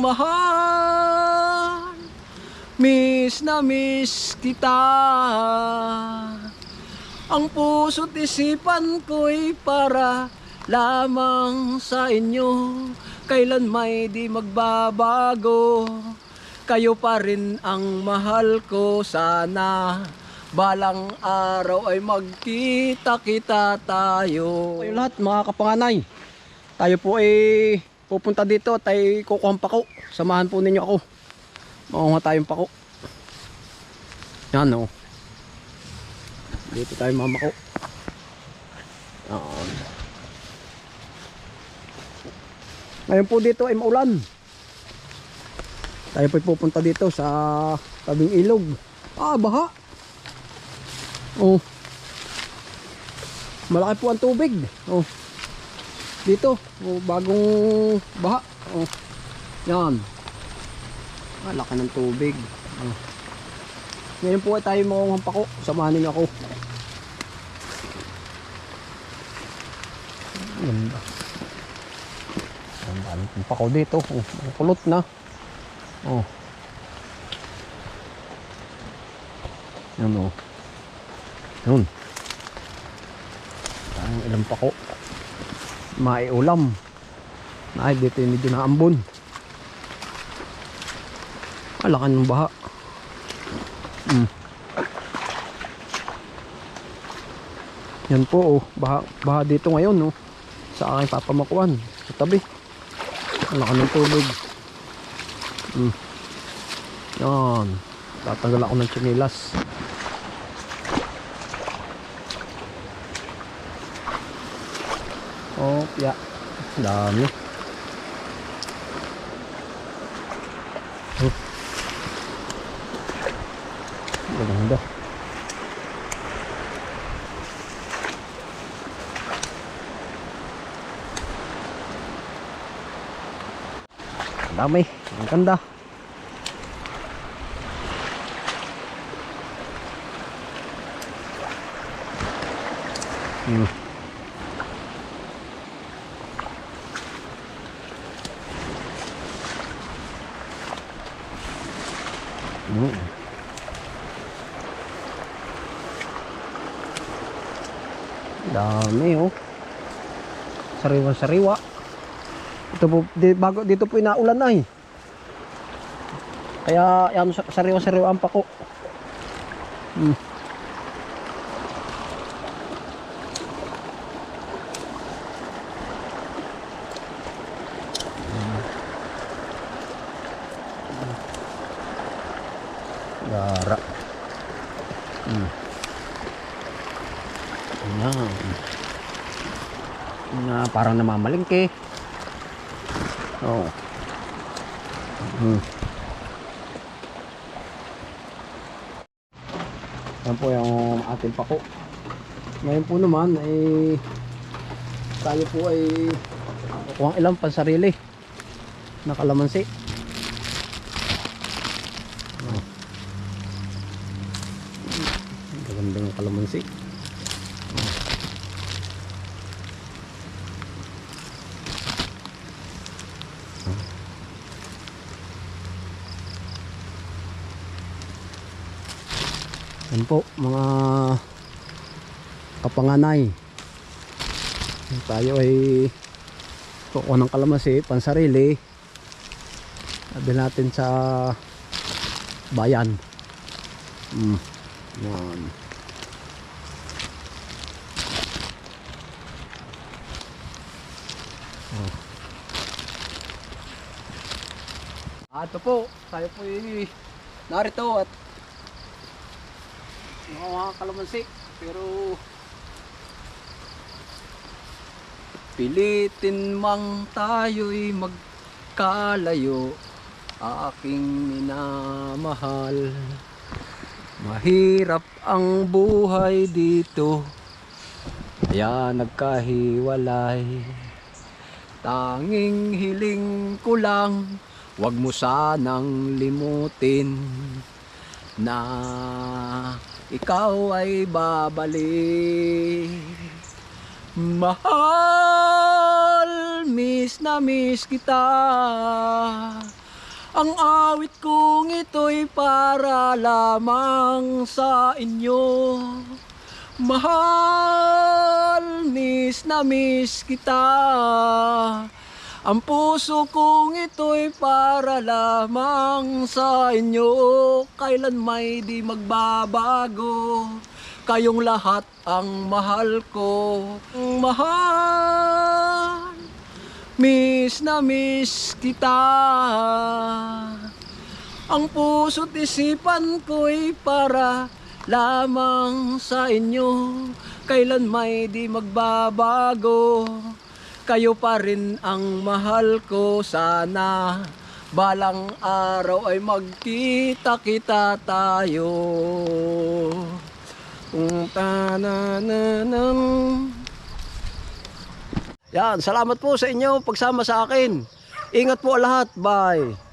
mahal. Miss na miss kita. Ang puso't isipan ko'y para lamang sa inyo. Kailan may di magbabago Kayo pa rin ang mahal ko. Sana Balang araw ay magkita-kita tayo. Kayo lahat mga kapanganay. Tayo po ay pupunta dito at ay kukuha ng pako. Samahan po ninyo ako. Makuha tayong pako. Yan o Dito tayo mamako Yan. Ngayon po dito ay maulan. Tayo po pupunta dito sa tabing ilog. Ah baha! Oh. Malaki po ang tubig. Oh Dito oh, Bagong baha Oh Yan Ah, laki ng tubig. Ah. Ngayon po ay tayo makuhang pako. Samahan niyo ako. Ganda. Ang dami kong pako dito. Oh, kulot na. Oh. Yan oh. Yun. Ang ilang pako. Maiulam. Ay, dito yung medyo naambon. Alakan ng baha. Mm. Yan po oh, baha, baha dito ngayon oh. Sa aking papamakuan, sa tabi. Alakan ng tubig. Mm. Yan. Tatanggal ako ng chinilas. Oh, ya. Dami. Oh. Maganda. Ang dami. Ang ganda. Hmm. Hmm. Dami oh. Sariwa sariwa. Ito po di, bago dito po inaulan ay. Kaya yan sariwa sariwa ang pako. Hmm. Gara. Hmm. Ayan. Na parang namamalingke. Oh. Hmm. Yan po yung ating pako. Ngayon po naman ay tayo po ay kuha ilang pansarili na kalamansi. Oh. Ang Gaganda ng kalamansi. Yan po, mga kapanganay. Tayo ay kukuha ng kalamansi, pansarili. Sabi natin sa bayan. Mm. Yan. Oh. Ah, ito po, tayo po ay narito at mga kalamansi. Pero pilitin mang tayo'y magkalayo aking minamahal. Mahirap ang buhay dito kaya nagkahiwalay tanging hiling ko lang wag mo sanang limutin na ikaw ay babalik. Mahal, miss na miss kita. Ang awit kong ito'y para lamang sa inyo. Mahal, miss na miss kita. Ang puso kong ito'y para lamang sa inyo. Kailan may di magbabago. Kayong lahat ang mahal ko. Mahal, miss na miss kita. Ang puso't isipan ko'y para lamang sa inyo. Kailan may di magbabago. Kayo pa rin ang mahal ko sana. Balang araw ay magkita-kita tayo. Kung tanananang. Yan, salamat po sa inyo pagsama sa akin. Ingat po lahat. Bye.